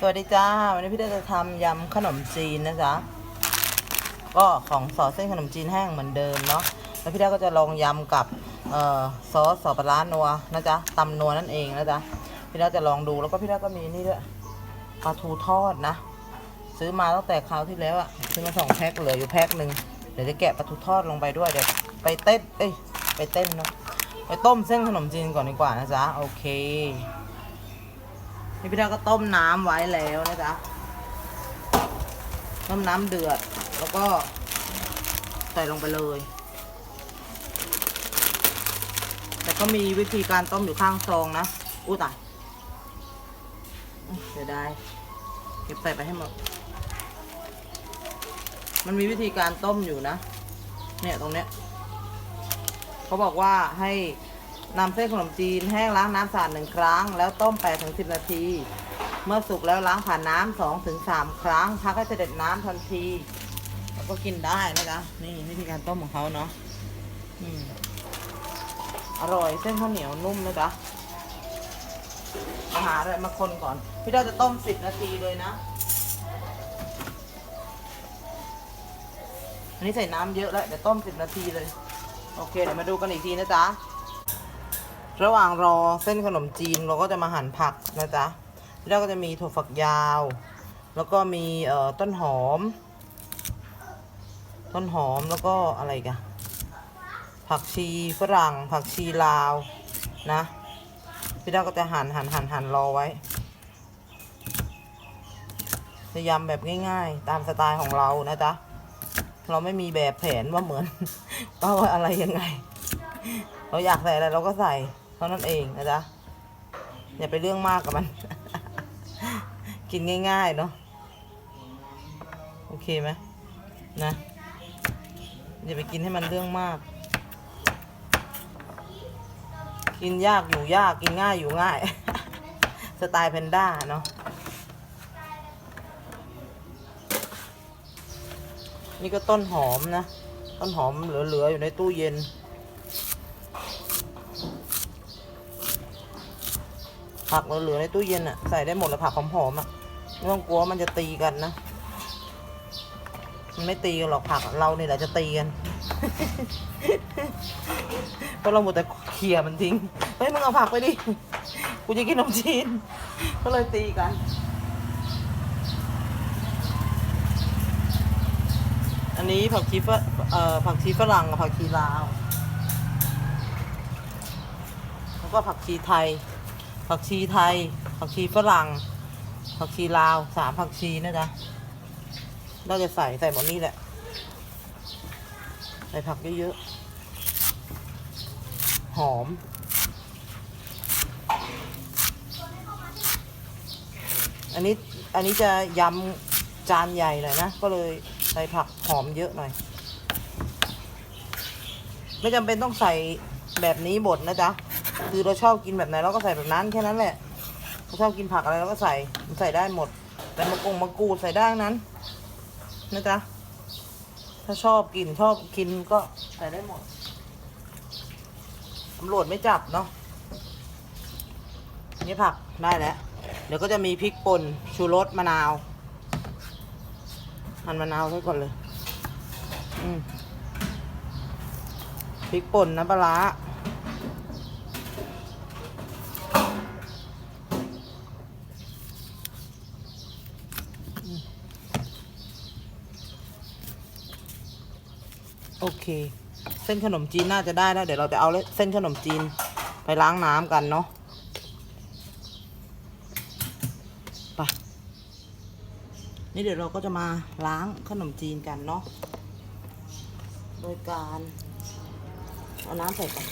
สวัสดีจ้า วันนี้พี่ได้จะทำยำขนมจีนนะจ๊ะก็ของซอสเส้นขนมจีนแห้งเหมือนเดิมเนาะแล้วพี่ได้ก็จะลองยำกับออซอสสอปลาร้านัวนะจ๊ะตำนัวนั่นเองนะจ๊ะพี่ได้จะลองดูแล้วก็พี่ได้ก็มีนี่ด้วยปลาทูทอดนะ ซื้อมาตั้งแต่คราวที่แล้วอะซื้อมาสองแพ็คเหลืออยู่แพ็คหนึ่งเดี๋ยวจะแกะปลาทูทอดลงไปด้วยเดี๋ยวไปเต้นเอ้ยไปเต้นเนาะไปต้มเส้นขนมจีนก่อนดีกว่านะจ๊ะโอเค นี่พี่ดาก็ต้มน้ำไว้แล้วนะจ๊ะ ต้มน้ำเดือด แล้วก็ใส่ลงไปเลย แต่ก็มีวิธีการต้มอยู่ข้างซองนะ อู้ตายเสียดายเก็บใส่ไปให้หมด มันมีวิธีการต้มอยู่นะ เนี่ยตรงเนี้ย เขาบอกว่าให้ นำเส้นขนมจีนแห้งล้างน้ำสะอาดหนึ่งครั้ง แล้วต้ม8ถึง10นาที เมื่อสุกแล้วล้างผ่านน้ำสองถึงสามครั้งพักให้เสด็จน้ำทันทีแล้วก็กินได้นะจ๊ะนี่วิธีการต้มของเขาเนาะอืมอร่อยเส้นข้าวเหนียวนุ่มนะจ๊ะมาหาอะไรมาคนก่อน พี่ดาจะต้ม10นาทีเลยนะ อันนี้ใส่น้ำเยอะแล้วเดี๋ยวต้ม10นาทีเลย โอเค เดี๋ยวมาดูกันอีกทีนะจ๊ะ ระหว่างรอเส้นขนมจีนเราก็จะมาหั่นผักนะจ๊ะที่แรกก็จะมีถั่วฝักยาว แล้วก็มีเอ่อต้นหอม ต้นหอมแล้วก็อะไรกันผักชีฝรั่ง ผักชีลาวนะพี่ดาก็จะหั่นหั่นหั่นหั่นรอไว้จะยำแบบง่ายๆ ตามสไตล์ของเรานะจ๊ะเราไม่มีแบบแผนว่าเหมือนว่าอะไรยังไง เราอยากใส่อะไรเราก็ใส่ เท่านั้นเองนะจ๊ะอย่าไปเรื่องมากกับมัน กินง่ายๆเนาะโอเคไหมนะอย่าไปกินให้มันเรื่องมาก กินยากอยู่ยากกินง่ายอยู่ง่าย สไตล์แพนด้าเนาะนี่ก็ต้นหอมนะ ต้นหอมเหลือๆอยู่ในตู้เย็น ผักเราเหลือในตู้เย็นอะใส่ได้หมดเลยผักหอมๆอะไม่ต้องกลัวมันจะตีกันนะ มันไม่ตีกันหรอกผักเราเนี่ยแหละจะตีกัน เพราะเราหมดแต่เขี่ยมันทิ้ง เฮ้ยมึงเอาผักไปดิ กูจะกินขนมจีน ก็เลยตีกันอันนี้ผักชีฝเอ่อผักชีฝรั่งกับผักชีลาว แล้วก็ผักชีไทย ผักชีไทย ผักชีฝรั่ง ผักชีลาวสามผักชีนะจ๊ะเราจะใส่ใส่หมดนี่แหละ ใส่ผักเยอะๆ หอม อันนี้อันนี้จะยำจานใหญ่หน่อยนะ ก็เลยใส่ผักหอมเยอะหน่อย ไม่จำเป็นต้องใส่แบบนี้บดนะจ๊ะ คือเราชอบกินแบบไหนเราก็ใส่แบบนั้นแค่นั้นแหละเราชอบกินผักอะไรเราก็ใส่มันใส่ได้หมด แต่มะกงมะกรูดใส่ได้นั้นนะจ๊ะถ้าชอบกินชอบกินก็ใส่ได้หมดตำรวจไม่จับเนาะนี่ผักได้แล้วเดี๋ยวก็จะมีพริกป่นชูรสมะนาวหั่นมะนาวไว้ก่อนเลยพริกป่นน้ำปลาร้า โอ เค เส้นขนมจีนน่าจะได้แล้ว เดี๋ยวเราจะเอาเส้นขนมจีนไปล้างน้ำกันเนาะไปนี่เดี๋ยวเราก็จะมาล้างขนมจีนกันเนาะโดยการเอาน้ำใส่ก่อน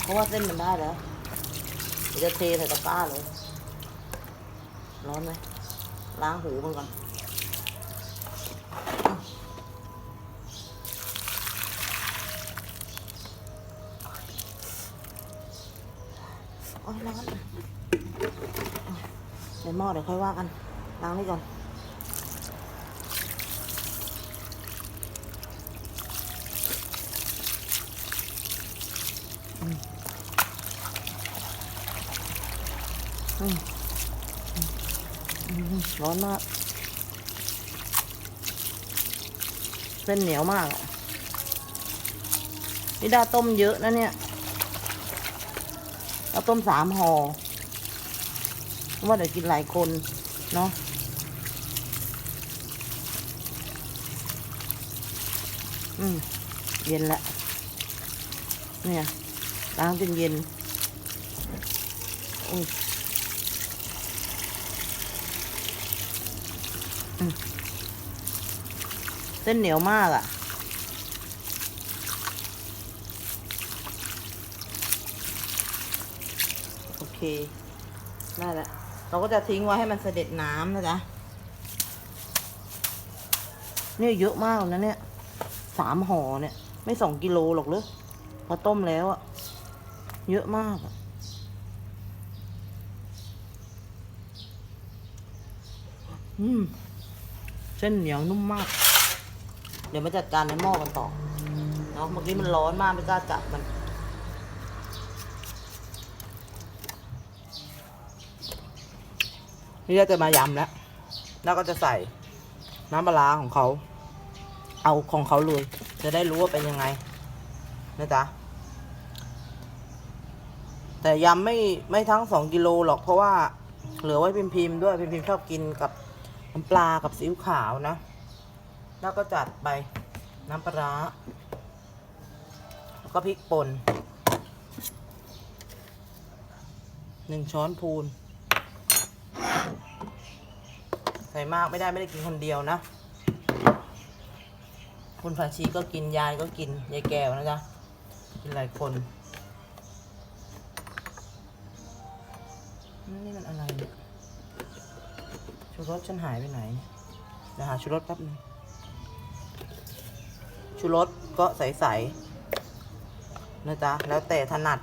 เพราะว่าเส้นมันได้แล้วเดี๋ยวจะเทใส่ตะกร้าเลย ร้อนไหมล้างหูมันก่อน อ้ยร้อนเดี๋ยวหม้อเดี๋ยวค่อยว่ากันล้างนี่ก่อนร้อนมากเส้นเหนียวมากอะนี่ดาต้มเยอะนะเนี่ย เราต้มสามห่อว่าเดี๋ยวกินหลายคนเนาะอืม เย็นละเนี่ยล้างจนเย็นอุ้ยเส้นเหนียวมากอะ่ะ เคได้แล้วเราก็จะทิ้งไว้ให้มันเสด็จน้ำนะจ๊ะเนี่ยเยอะมากนะเนี่ยสามห่อเนี่ย ไม่สองกิโลหรอกเลยพอต้มแล้วอะเยอะมากอะอืม เส้นเหนียวนุ่มมาก เดี๋ยวมาจัดการในหม้อกันต่อ เนาะเมื่อกี้มันร้อนมากไม่กล้าจับมัน นี่เราจะมายำแล้ว แล้วก็จะใส่น้ำปลาของเขา เอาของเขาเลย จะได้รู้ว่าเป็นยังไงนะจ๊ะ แต่ยำไม่ไม่ทั้งสองกิโลหรอกเพราะว่าเหลือไว้พิมพิมพ์ด้วยพิมพิมชอบกินกับน้ำปลากับซีอิ๊วขาวนะ แล้วก็จัดไปน้ำปลาแล้วก็พริกป่นหนึ่งช้อนพูน ใส่มากไม่ได้ไม่ได้กินคนเดียวนะ คุณภาชีก็กินยายก็กินยายแก้วนะจ๊ะกินหลายคนนี่มันอะไรเนี่ยชูรสฉันหายไปไหนเดี๋ยวหาชูรสแป๊บนึงชูรสก็ใสๆนะจ๊ะแล้วแต่ถนัด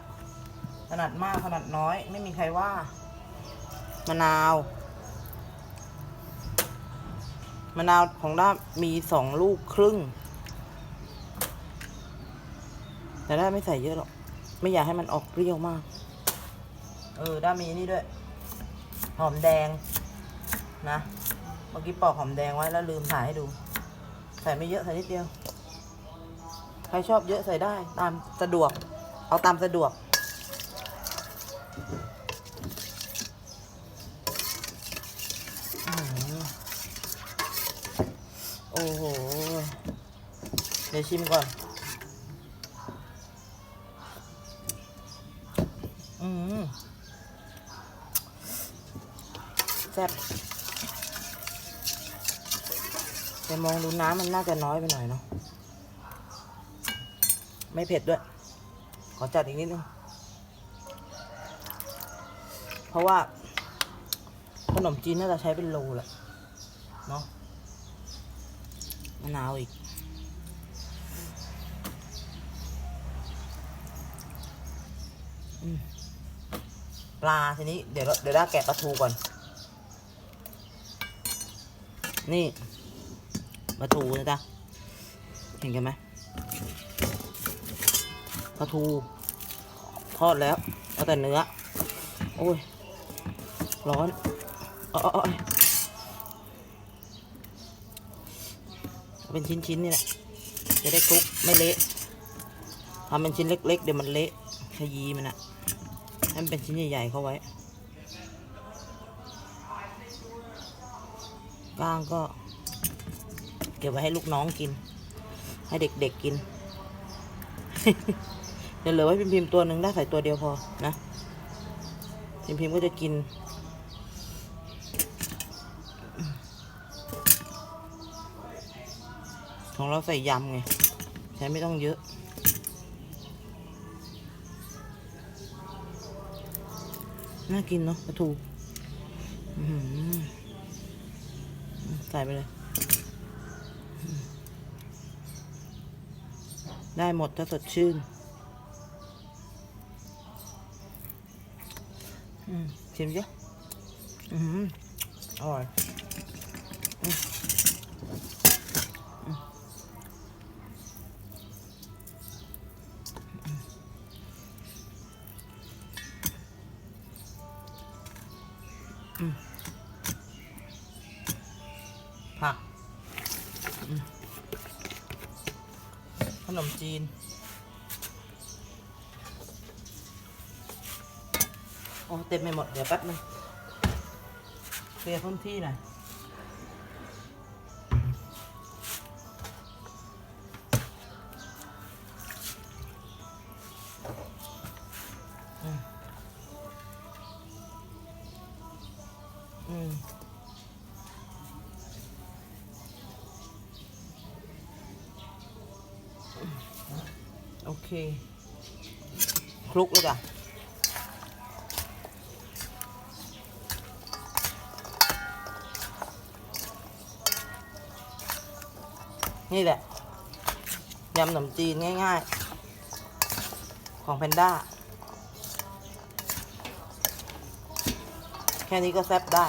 ถนัดมากถนัดน้อย ไม่มีใครว่ามะนาว มะนาวของด้ามีสองลูกครึ่ง แต่ด้าไม่ใส่เยอะหรอก ไม่อยากให้มันออกเปรี้ยวมาก เออด้ามีนี่ด้วย หอมแดง นะ เมื่อกี้ปอกหอมแดงไว้แล้วลืมถ่ายให้ดู ใส่ไม่เยอะใส่นิดเดียว ใครชอบเยอะใส่ได้ ตามสะดวก เอาตามสะดวก โอ้โห เดี๋ยวชิมก่อน อืมแซ่บแต่มองดูน้ำมันน่าจะน้อยไปหน่อยเนาะ ไม่เผ็ดด้วย ขอจัดอีกนิดนึง เพราะว่าขนมจีนน่าจะใช้เป็นโลแหละ เนาะมะนาวอีก อืม ปลาทีนี้เดี๋ยวเดี๋ยวด้าแกะปลาทูก่อน นี่ปลาทูนะจ๊ะเห็นกันไหมปลาทูทอดแล้วเอาแต่เนื้อ โอ้ย ร้อนอ้อเป็นชิ้นๆนี่แหละ จะได้คลุกไม่เละทำเป็นชิ้นเล็ก ๆ เดี๋ยวมันเละขยีมันอะ ให้มันเป็นชิ้นใหญ่ๆเข้าไว้ก้างก็ เก็บไว้ให้ลูกน้องกิน ให้เด็กๆกิน เดี๋ยวเหลือไว้พิมพ์ๆตัวหนึ่งได้ใส่ตัวเดียวพอนะ พิมพ์ๆก็จะกิน ของเราใส่ยำไง ใช้ไม่ต้องเยอะ น่ากินเนาะปลาทูใส่ไปเลย ได้หมดถ้าสดชื่นชิมเยอะอืมอร่อย ผัก ขนมจีน โอ้เต็มไปหมด เดี๋ยวแป๊บนึงเคลียร์พื้นที่หน่อย เคคลุกเลยจ้ะนี่แหละยำขนมจีนง่ายๆ ของแพนด้า แค่นี้ก็แซ่บได้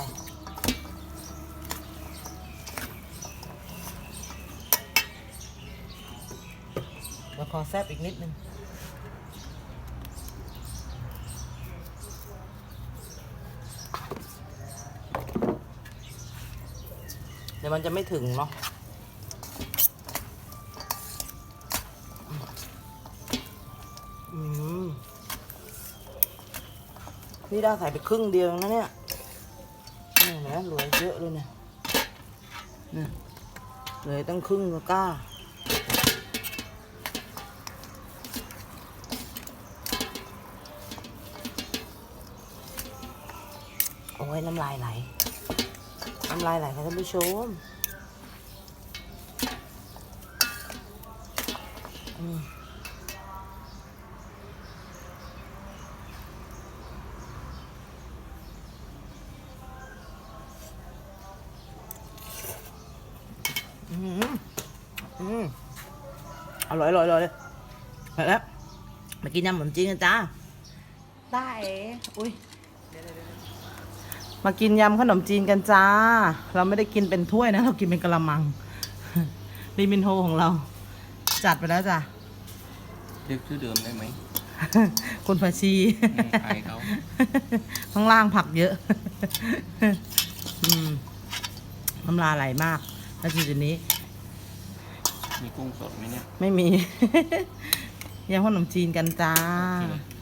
แล้วขอแซบอีกนิดนึงเดี๋ยวมันจะไม่ถึงเนาะนี่ได้ใส่ไปครึ่งเดียวนะเนี่ยนี่เห็นะเหลือเยอะเลยเนี่ยเนี่ยเหลือตั้งครึ่งก็กล้า อ้ยน้ำลายไหล น้ำลายไหลค่ะท่านผู้ชมอืมอืมอร่อยอร่อยอร่อยเลยแล้วมากินยำขนมจีนกันจ้าได้เอ๋อุ้ย มากินยำขนมจีนกันจ้า เราไม่ได้กินเป็นถ้วยนะ เรากินเป็นกะละมังรีมินโฮของเรา จัดไปแล้วจ้ะเรียกชื่อเดิมได้ไหมคุณภาชีอืมอายเขาข้างล่างผักเยอะอืมน้ำลายไหลมากแล้วทีนี้ มีกุ้งสดไหมเนี่ย ไม่มียำขนมจีนกันจ้าโอเค